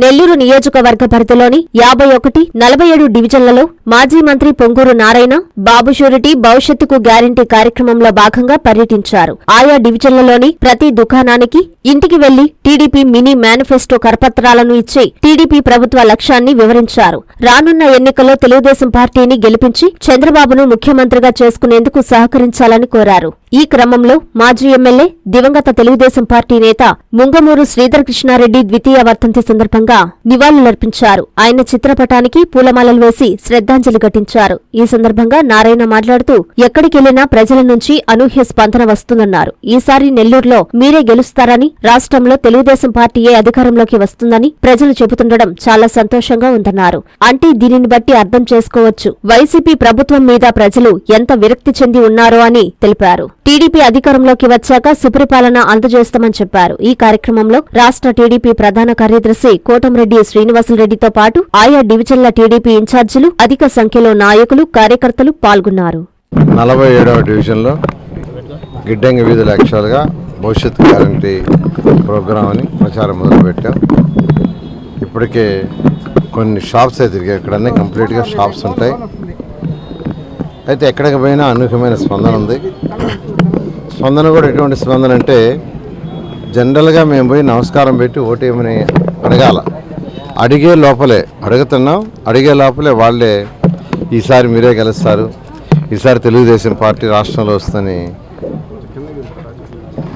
నెల్లూరు నియోజకవర్గ పరిధిలోని యాభై ఒకటి నలభై ఏడు డివిజన్లలో మాజీ మంత్రి పొంగూరు నారాయణ బాబు షూరిటీ భవిష్యత్తుకు గ్యారంటీ కార్యక్రమంలో భాగంగా పర్యటించారు. ఆయా డివిజన్లలోని ప్రతి దుకాణానికి ఇంటికి వెళ్ళి టీడీపీ మినీ మేనిఫెస్టో కరపత్రాలను ఇచ్చి టీడీపీ ప్రభుత్వ లక్ష్యాన్ని వివరించారు. రానున్న ఎన్నికల్లో తెలుగుదేశం పార్టీని గెలిపించి చంద్రబాబును ముఖ్యమంత్రిగా చేసుకునేందుకు సహకరించాలని కోరారు. ఈ క్రమంలో మాజీ ఎమ్మెల్యే దివంగత తెలుగుదేశం పార్టీ నేత ముంగమూరు శ్రీధర్ కృష్ణారెడ్డి ద్వితీయ వర్తంతి సందర్భంగా నివాళులర్పించారు. ఆయన చిత్రపటానికి పూలమాలలు వేసి శ్రద్ధాంజలి ఘటించారు. ఈ సందర్భంగా నారాయణ మాట్లాడుతూ ఎక్కడికెళ్ళినా ప్రజల నుంచి అనూహ్య స్పందన వస్తుందన్నారు. ఈసారి నెల్లూరులో మీరే గెలుస్తారని రాష్ట్రంలో తెలుగుదేశం పార్టీయే అధికారంలోకి వస్తుందని ప్రజలు చెబుతుండడం చాలా సంతోషంగా ఉందన్నారు. అంటే దీనిని బట్టి అర్థం చేసుకోవచ్చు. వైసీపీ ప్రభుత్వం మీద ప్రజలు ఎంత విరక్తి చెంది ఉన్నారో అని తెలిపారు. టీడీపీ అధికారంలోకి వచ్చాక సుపరిపాలన అందజేస్తామని చెప్పారు. ఈ కార్యక్రమంలో రాష్ట్ర టీడీపీ ప్రధాన కార్యదర్శి కోటంరెడ్డి శ్రీనివాసులరెడ్డితో పాటు ఆయా డివిజన్ల టీడీపీ ఇన్ఛార్జీలు అధిక సంఖ్యలో నాయకులు కార్యకర్తలు పాల్గొన్నారు. నలభై ఏడవ డివిజన్లో గిడ్డంగి వీధుల యాక్చువల్గా భవిష్యత్ గ్యారంటీ ప్రోగ్రామ్ అని ప్రచారం మొదలుపెట్టాం. ఇప్పటికే కొన్ని షాప్స్ అయితే తిరిగాయి. ఇక్కడన్నీ కంప్లీట్గా షాప్స్ ఉంటాయి. అయితే ఎక్కడికి పోయినా అనూహ్యమైన స్పందన ఉంది. స్పందన కూడా ఎటువంటి స్పందన అంటే జనరల్గా మేము పోయి నమస్కారం పెట్టి ఓటేమని అడగాల. అడిగే లోపలే అడుగుతున్నాం అడిగే లోపలే వాళ్ళే ఈసారి మీరే గెలుస్తారు. ఈసారి తెలుగుదేశం పార్టీ రాష్ట్రంలో వస్తుందని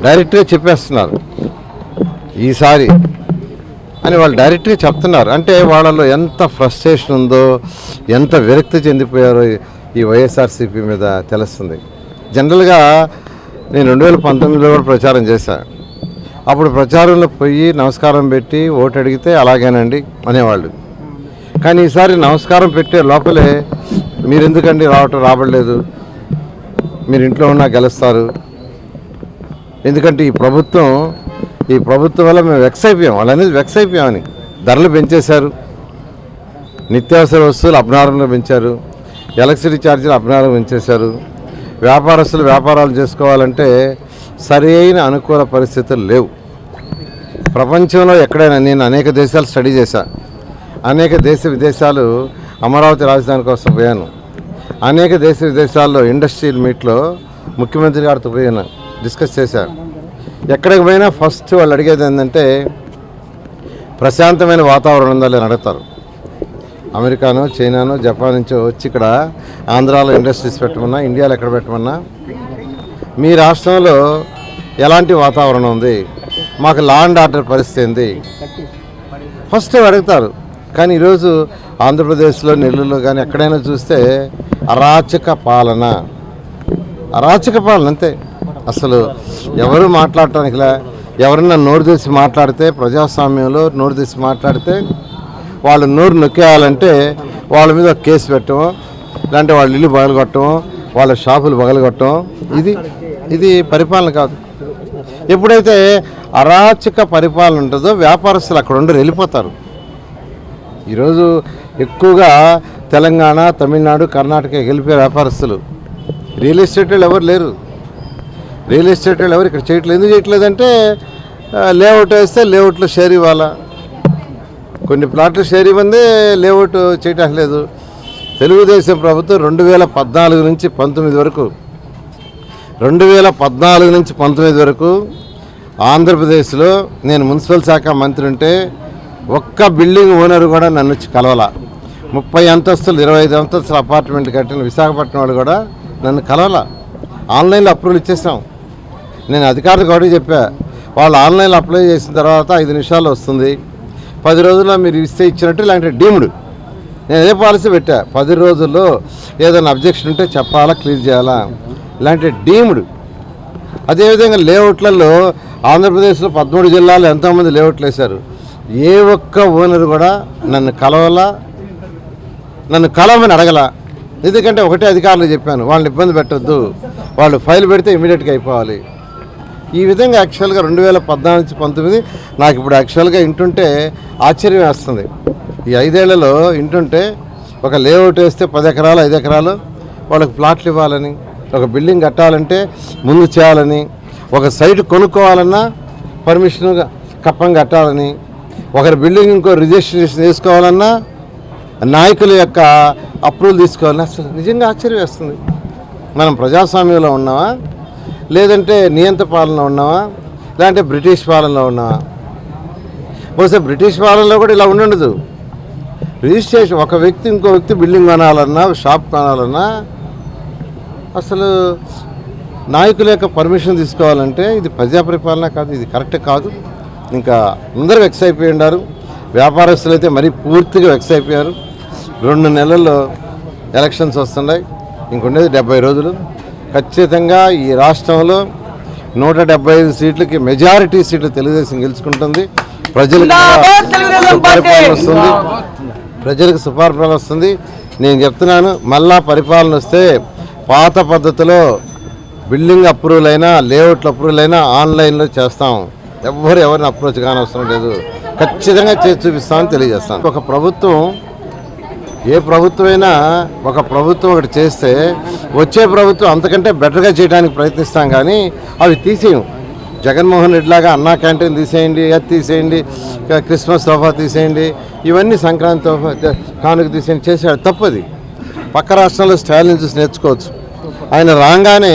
డైరెక్ట్గా చెప్పేస్తున్నారు. ఈసారి అని వాళ్ళు డైరెక్ట్గా చెప్తున్నారు. అంటే వాళ్ళలో ఎంత ఫ్రస్ట్రేషన్ ఉందో ఎంత విరక్తి చెందిపోయారో ఈ వైఎస్ఆర్సీపీ మీద తెలుస్తుంది. జనరల్గా నేను రెండు వేల పంతొమ్మిదిలో కూడా ప్రచారం చేశాను అప్పుడు ప్రచారంలో పోయి నమస్కారం పెట్టి ఓటు అడిగితే అలాగేనండి అనేవాళ్ళు. కానీ ఈసారి నమస్కారం పెట్టే లోపలే మీరు ఎందుకండి రావటం రాబడలేదు? మీరు ఇంట్లో ఉన్నా గెలుస్తారు. ఎందుకంటే ఈ ప్రభుత్వం ఈ ప్రభుత్వం వల్ల మేము వెక్స్ అయిపోయాం. వాళ్ళనేది వెక్స్ అయిపోయామని. ధరలు పెంచేశారు. నిత్యావసర వస్తువులు అపనారంలో పెంచారు. ఎలక్ట్రిసిటీ ఛార్జీలు అపనారం పెంచేశారు. వ్యాపారస్తులు వ్యాపారాలు చేసుకోవాలంటే సరైన అనుకూల పరిస్థితులు లేవు. ప్రపంచంలో ఎక్కడైనా నేను అనేక దేశాలు స్టడీ చేశాను అనేక దేశ విదేశాలు అమరావతి రాజధాని కోసం పోయాను. అనేక దేశ విదేశాల్లో ఇండస్ట్రియల్ మీట్లో ముఖ్యమంత్రి గారితో పోయాను డిస్కస్ చేశాను ఎక్కడికి పోయినా ఫస్ట్ వాళ్ళు అడిగేది ఏంటంటే ప్రశాంతమైన వాతావరణం ఉందా లేని అడుగుతారు అమెరికానో చైనానో జపాన్ నుంచో వచ్చి ఇక్కడ ఆంధ్రాలో ఇండస్ట్రీస్ పెట్టమన్నా ఇండియాలో ఎక్కడ పెట్టమన్నా మీ రాష్ట్రంలో ఎలాంటి వాతావరణం ఉంది? మాకు లా అండ్ ఆర్డర్ పరిస్థితి ఏంది? ఫస్ట్ అడుగుతారు? కానీ ఈరోజు ఆంధ్రప్రదేశ్లో నెల్లూరులో కానీ ఎక్కడైనా చూస్తే అరాచక పాలన. అరాచక పాలన అంతే. అసలు ఎవరు మాట్లాడటానికిలా ఎవరన్నా నోరు తీసి మాట్లాడితే ప్రజాస్వామ్యంలో నోరు తీసి మాట్లాడితే వాళ్ళు నోరు నొక్కేయాలంటే వాళ్ళ మీద ఒక కేసు పెట్టడం లేదంటే వాళ్ళ ఇల్లు పగలగొట్టడం వాళ్ళ షాపులు పగలగొట్టడం ఇది ఇది పరిపాలన కాదు. ఎప్పుడైతే అరాచక పరిపాలన ఉంటుందో వ్యాపారస్తులు అక్కడ ఉండి వెళ్ళిపోతారు. ఈరోజు ఎక్కువగా తెలంగాణ తమిళనాడు కర్ణాటక వెళ్ళిపోయే వ్యాపారస్తులు. రియల్ ఎస్టేట్ వాళ్ళు ఎవరు లేరు. రియల్ ఎస్టేట్ వాళ్ళు ఎవరు ఇక్కడ చేయట్లేదు. ఎందుకు చేయట్లేదంటే లేఅవుట్ వేస్తే లేఅవుట్లో షేర్ ఇవ్వాలా. కొన్ని ప్లాట్లు షేర్ ఇవ్వందే లేఅవుట్ చేయటం లేదు. తెలుగుదేశం ప్రభుత్వం రెండు వేల పద్నాలుగు నుంచి పంతొమ్మిది వరకు రెండు వేల పద్నాలుగు నుంచి పంతొమ్మిది వరకు ఆంధ్రప్రదేశ్లో నేను మున్సిపల్ శాఖ మంత్రి ఉంటే ఒక్క బిల్డింగ్ ఓనర్ కూడా నన్ను వచ్చి కలవాల. ముప్పై అంతస్తులు ఇరవై ఐదు అంతస్తులు అపార్ట్మెంట్ కట్టిన విశాఖపట్నం వాళ్ళు కూడా నన్ను కలవాల. ఆన్లైన్లో అప్రూవల్ ఇచ్చేసాం నేను అధికారులకు కూడా చెప్పా వాళ్ళు ఆన్లైన్లో అప్లై చేసిన తర్వాత ఐదు నిమిషాలు వస్తుంది. పది రోజుల్లో మీరు ఇస్తే ఇచ్చినట్టు ఇలాంటి డీమ్డ్. నేను అదే పాలసీ పెట్టా. పది రోజుల్లో ఏదైనా అబ్జెక్షన్ ఉంటే చెప్పాలా క్లియర్ చేయాలా? ఇలాంటి డీమ్డ్. అదేవిధంగా లేఅవుట్లలో ఆంధ్రప్రదేశ్లో పదమూడు జిల్లాలు ఎంతోమంది లేఅవుట్లు వేశారు. ఏ ఒక్క ఓనర్ కూడా నన్ను కలవలా నన్ను కలవమని అడగల. ఎందుకంటే ఒకటే అధికారులు చెప్పాను వాళ్ళని ఇబ్బంది పెట్టొద్దు. వాళ్ళు ఫైల్ పెడితే ఇమీడియట్గా అయిపోవాలి. ఈ విధంగా యాక్చువల్గా రెండు వేల పద్నాలుగు నుంచి పంతొమ్మిది నాకు ఇప్పుడు యాక్చువల్గా ఇంటుంటే ఆశ్చర్యం వేస్తుంది. ఈ ఐదేళ్ళలో ఇంటుంటే ఒక లేఅవుట్ వేస్తే పది ఎకరాలు ఐదు ఎకరాలు వాళ్ళకి ప్లాట్లు ఇవ్వాలని ఒక బిల్డింగ్ కట్టాలంటే ముందు చేయాలని ఒక సైట్ కొనుక్కోవాలన్నా పర్మిషన్ కప్పం కట్టాలని ఒకరి బిల్డింగ్ ఇంకో రిజిస్ట్రేషన్ చేసుకోవాలన్నా నాయకుల యొక్క అప్రూవల్ తీసుకోవాలన్నా అసలు నిజంగా ఆశ్చర్యం వేస్తుంది. మనం ప్రజాస్వామ్యంలో ఉన్నామా? లేదంటే నియంత్ర పాలనలో ఉన్నామా? లేదంటే బ్రిటిష్ పాలనలో ఉన్నామా? బహుశా బ్రిటిష్ పాలనలో కూడా ఇలా ఉండదు. రిజిస్ట్రేషన్ ఒక వ్యక్తి ఇంకో వ్యక్తి బిల్డింగ్ కొనాలన్నా షాప్ కొనాలన్నా అసలు నాయకుల యొక్క పర్మిషన్ తీసుకోవాలంటే ఇది ప్రజా పరిపాలన కాదు ఇది కరెక్ట్ కాదు. ఇంకా అందరూ వెక్స్ అయిపోయి ఉన్నారు వ్యాపారస్తులు అయితే మరీ పూర్తిగా వెక్స్ అయిపోయారు. రెండు నెలల్లో ఎలక్షన్స్ వస్తున్నాయి. ఇంకొండేది డెబ్బై రోజులు. ఖచ్చితంగా ఈ రాష్ట్రంలో నూట డెబ్బై ఐదు సీట్లకి మెజారిటీ సీట్లు తెలుగుదేశం గెలుచుకుంటుంది. ప్రజలకు సుపరిపాలన వస్తుంది. ప్రజలకు సుపరిపాలన వస్తుంది. నేను చెప్తున్నాను మళ్ళా పరిపాలన వస్తే పాత పద్ధతిలో బిల్డింగ్ అప్రూవల్ అయినా లేఅవుట్లు అప్రూవల్ అయినా ఆన్లైన్లో చేస్తాం. ఎవ్వరు ఎవరిని అప్రోచ్ కానవసరం లేదు. ఖచ్చితంగా చేసి చూపిస్తామని తెలియజేస్తాను ఒక ప్రభుత్వం ఏ ప్రభుత్వమైనా ఒక ప్రభుత్వం ఒకటి చేస్తే వచ్చే ప్రభుత్వం అంతకంటే బెటర్గా చేయడానికి ప్రయత్నిస్తాం కానీ అవి తీసేయం. జగన్మోహన్ రెడ్డి లాగా అన్నా క్యాంటీన్ తీసేయండి అది తీసేయండి క్రిస్మస్ తోఫా తీసేయండి ఇవన్నీ సంక్రాంతి తోఫా కానుక తీసేయండి చేసేవాడు తప్పది. పక్క రాష్ట్రంలో స్టాలిన్ చూసి నేర్చుకోవచ్చు. ఆయన రాగానే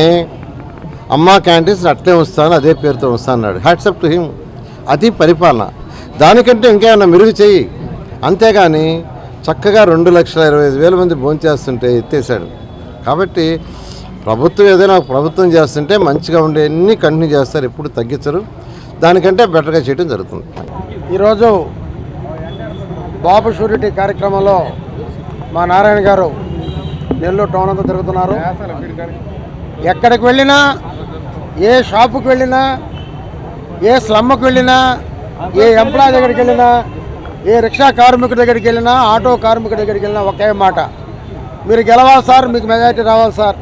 అమ్మ క్యాంటీన్స్ అట్లే వస్తాను అదే పేరుతో వస్తాను అన్నాడు. హ్యాట్సప్ టు హిమ్ అది పరిపాలన. దానికంటే ఇంకేమన్నా మెరుగు చేయి అంతేగాని చక్కగా రెండు లక్షల ఇరవై ఐదు వేల మంది భోంచేస్తుంటే ఎత్తేసాడు కాబట్టి ప్రభుత్వం ఏదైనా ప్రభుత్వం చేస్తుంటే మంచిగా ఉండే అన్ని కంటిన్యూ చేస్తారు ఎప్పుడు తగ్గించరు. దానికంటే బెటర్గా చేయడం జరుగుతుంది. ఈరోజు బాబు షూరిటీ కార్యక్రమంలో మా నారాయణ గారు నెల్లూరు టౌన్ అంతా తిరుగుతున్నారు. ఎక్కడికి వెళ్ళినా ఏ షాపుకి వెళ్ళినా ఏ స్లమ్కి వెళ్ళినా ఏ ఎంప్లాయ్ దగ్గరికి వెళ్ళినా ఏ రిక్షా కార్మికుడి దగ్గరికి వెళ్ళినా ఆటో కార్మికుడి దగ్గరికి వెళ్ళినా ఒకే మాట. మీరు గెలవాలి సార్ మీకు మెజారిటీ రావాలి సార్.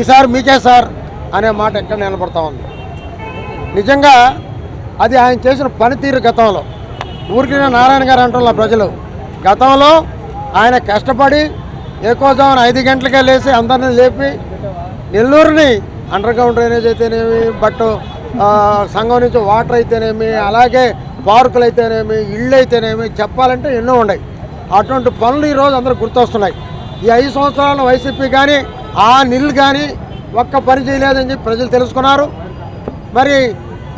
ఈసారి మీకే సార్ అనే మాట ఎక్కడ నిలబడతా ఉంది. నిజంగా అది ఆయన చేసిన పనితీరు గతంలో. ఊరికి నారాయణ గారు అంటున్న ప్రజలు. గతంలో ఆయన కష్టపడి ఎక్కువజామున ఐదు గంటలకే లేచి అందరిని లేపి నెల్లూరుని అండర్ గ్రౌండ్ డ్రైనేజ్ అయితేనేమి బట్ సంఘం నుంచి వాటర్ అయితేనేమి అలాగే పార్కులు అయితేనేమి ఇళ్ళు అయితేనేమి చెప్పాలంటే ఎన్నో ఉన్నాయి. అటువంటి పనులు ఈరోజు అందరూ గుర్తొస్తున్నాయి. ఈ ఐదు సంవత్సరాల వైసీపీ కానీ ఆ నీళ్ళు కానీ ఒక్క పని చేయలేదని చెప్పి ప్రజలు తెలుసుకున్నారు. మరి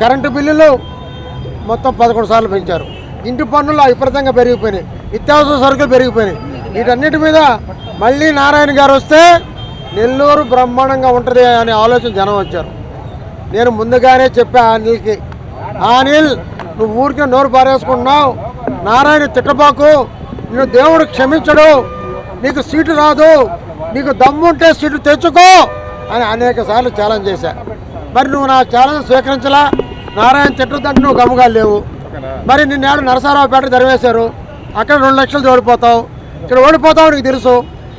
కరెంటు బిల్లులు మొత్తం పదకొండు సార్లు పెంచారు. ఇంటి పన్నులు విపరీతంగా పెరిగిపోయినాయి. నిత్యావసర సరుకులు పెరిగిపోయినాయి. వీటన్నిటి మీద మళ్ళీ నారాయణ గారు వస్తే నెల్లూరు బ్రహ్మాండంగా ఉంటుంది అనే ఆలోచన జనం వచ్చారు. నేను ముందుగానే చెప్పా ఆ అనిల్ నువ్వు ఊరికే నోరు పారేసుకుంటున్నావు. నారాయణ తిట్టబాకు. నేను దేవుడు క్షమించడు. నీకు సీటు రాదు. నీకు దమ్ముంటే సీటు తెచ్చుకో. అని అనేక సార్లు ఛాలెంజ్ చేశా. మరి నువ్వు నా ఛాలెంజ్ స్వీకరించలా? నారాయణ తిట్టదంటే నువ్వు గమ్ముగా లేవు. మరి నిన్నేడు నరసారావుపేట జరివేశారు అక్కడ రెండు లక్షలు ఓడిపోతావు ఇక్కడ ఓడిపోతావు నీకు తెలుసు.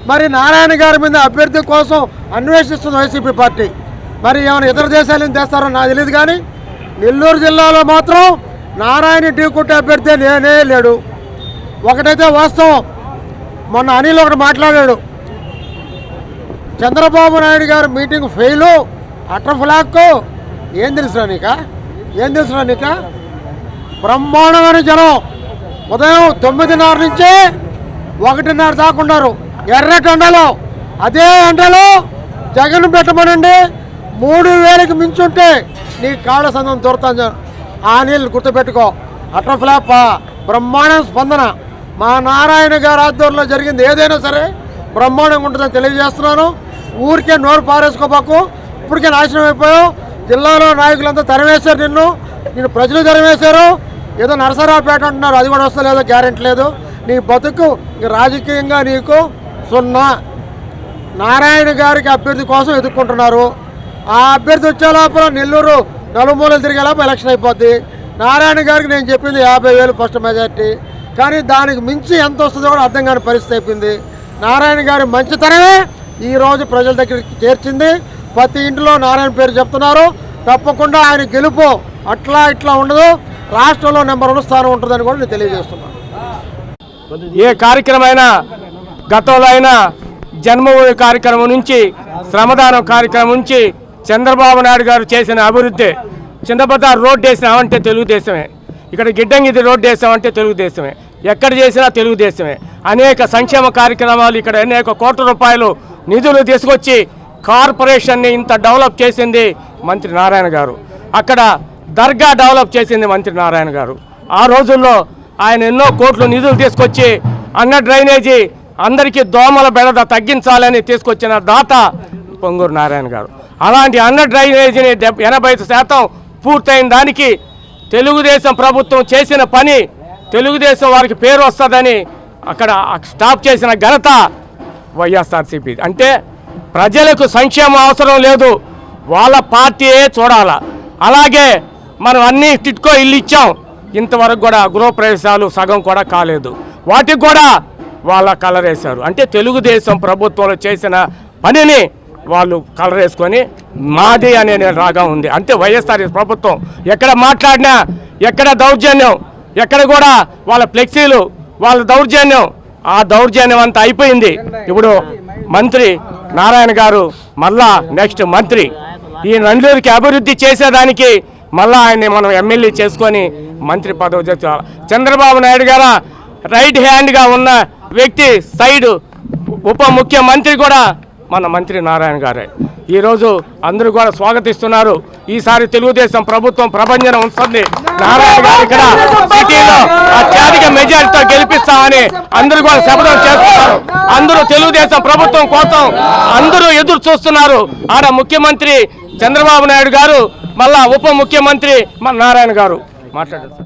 మరి నారాయణ గారి మీద అభ్యర్థి కోసం అన్వేషిస్తుంది వైసీపీ పార్టీ. మరి ఏమైనా ఇతర దేశాలు ఏం చేస్తారో నాకు తెలియదు కానీ నెల్లూరు జిల్లాలో మాత్రం నారాయణ టీ అభ్యర్థి నేనే లేడు. ఒకటైతే వాస్తవం. మొన్న అనిల్ ఒకటి మాట్లాడాడు. చంద్రబాబు నాయుడు గారు మీటింగ్ ఫెయిలు అటర్ ఫ్లాక్. ఏం తెలుసు నీక? ఏం తెలుసు నీక? బ్రహ్మాండమైన జనం. ఉదయం తొమ్మిదిన్నర నుంచే ఒకటిన్నర దాకా ఉన్నారు. ఎర్రటి ఎండలో అదే ఎండలో జగన్ పెట్టమనండి. మూడు వేలకు మించుంటే నీ కాళ్ళ సందం దొరుకుతాను ఆ నీళ్ళు గుర్తుపెట్టుకో. అటర్ ఫ్లాప్ బ్రహ్మాండం స్పందన. మా నారాయణ గారి ఆధ్వర్యంలో జరిగింది. ఏదైనా సరే బ్రహ్మాండంగా ఉంటుందని తెలియజేస్తున్నాను. ఊరికే నోరు పారేసుకోబాకు. ఇప్పటికే నాశనం అయిపోయావు. జిల్లాలో నాయకులంతా తరివేశారు నిన్ను. నిన్ను ప్రజలు తరివేశారు ఏదో నరసరావుపేట అంటున్నారు. అది కూడా వస్తలేదో గ్యారెంటీ లేదు. నీ బతుకు రాజకీయంగా నీకు సున్నా. నారాయణ గారికి అభ్యర్థి కోసం ఎదుర్కొంటున్నారు. ఆ అభ్యర్థి వచ్చే లోపల నెల్లూరు నలుమూలలు తిరిగే లోపల ఎలక్షన్ అయిపోద్ది. నారాయణ గారికి నేను చెప్పింది యాభై వేలు ఫస్ట్ మెజార్టీ. కానీ దానికి మించి ఎంత వస్తుందో కూడా అర్థం కాని పరిస్థితి అయిపోయింది. నారాయణ గారి మంచితనమే ఈరోజు ప్రజల దగ్గరికి చేర్చింది. ప్రతి ఇంటిలో నారాయణ పేరు చెప్తున్నారు. తప్పకుండా ఆయన గెలుపు అట్లా ఇట్లా ఉండదు. రాష్ట్రంలో నెంబర్ వన్ స్థానం ఉంటుందని కూడా నేను తెలియజేస్తున్నాను. ఏ కార్యక్రమైనా గతంలో అయినా జన్మభూమి కార్యక్రమం నుంచి శ్రమదానం కార్యక్రమం నుంచి చంద్రబాబు నాయుడు గారు చేసిన అభివృద్ధి చిందబద్ద రోడ్డు వేసినామంటే తెలుగుదేశమే. ఇక్కడ గిడ్డంగిది రోడ్డు వేసామంటే తెలుగుదేశమే. ఎక్కడ చేసినా తెలుగుదేశమే. అనేక సంక్షేమ కార్యక్రమాలు ఇక్కడ అనేక కోట్ల రూపాయలు నిధులు తీసుకొచ్చి కార్పొరేషన్ని ఇంత డెవలప్ చేసింది మంత్రి నారాయణ గారు. అక్కడ దర్గా డెవలప్ చేసింది మంత్రి నారాయణ గారు. ఆ రోజుల్లో ఆయన ఎన్నో కోట్లు నిధులు తీసుకొచ్చి అన్న డ్రైనేజీ అందరికీ దోమల బెడద తగ్గించాలని తీసుకొచ్చిన దాత పొంగూరు నారాయణ గారు. అలాంటి అన్న డ్రైనేజీని డెబ్ ఎనభై శాతం పూర్తయిన దానికి తెలుగుదేశం ప్రభుత్వం చేసిన పని తెలుగుదేశం వారికి పేరు వస్తుందని అక్కడ స్టాప్ చేసిన ఘనత వైఎస్ఆర్సీపీ. అంటే ప్రజలకు సంక్షేమం అవసరం లేదు వాళ్ళ పార్టీయే చూడాల. అలాగే మనం అన్ని టిట్కో ఇల్లు ఇచ్చాం. ఇంతవరకు కూడా గృహప్రవేశాలు సగం కూడా కాలేదు. వాటికి కూడా వాళ్ళ కలరేశారు అంటే తెలుగుదేశం ప్రభుత్వంలో చేసిన పనిని వాళ్ళు కలరేసుకొని మాది అనే రాగా ఉంది. అంటే వైఎస్ఆర్ ప్రభుత్వం ఎక్కడ మాట్లాడినా ఎక్కడ దౌర్జన్యం ఎక్కడ కూడా వాళ్ళ ఫ్లెక్సీలు వాళ్ళ దౌర్జన్యం ఆ దౌర్జన్యం అంతా అయిపోయింది. ఇప్పుడు మంత్రి నారాయణ గారు మళ్ళా నెక్స్ట్ మంత్రి. ఈ నందూరికి అభివృద్ధి చేసేదానికి మళ్ళీ ఆయన్ని మనం ఎమ్మెల్యే చేసుకొని మంత్రి పదవి చేయాలి చంద్రబాబు నాయుడు గారు రైట్ హ్యాండ్గా ఉన్న వ్యక్తి సైడ్ ఉప ముఖ్యమంత్రి కూడా మన మంత్రి నారాయణ గారే. ఈరోజు అందరూ కూడా స్వాగతిస్తున్నారు. ఈసారి తెలుగుదేశం ప్రభుత్వం ప్రభంజనం ఉంటుంది నారాయణ గారు ఇక్కడ సిటీలో అత్యధిక మెజారిటీతో గెలిపిస్తామని అందరూ కూడా శపథం చేస్తున్నారు. అందరూ తెలుగుదేశం ప్రభుత్వం కోసం అందరూ ఎదురు చూస్తున్నారు. ఆడ ముఖ్యమంత్రి చంద్రబాబు నాయుడు గారు మళ్ళా ఉప ముఖ్యమంత్రి మన నారాయణ గారు మాట్లాడారు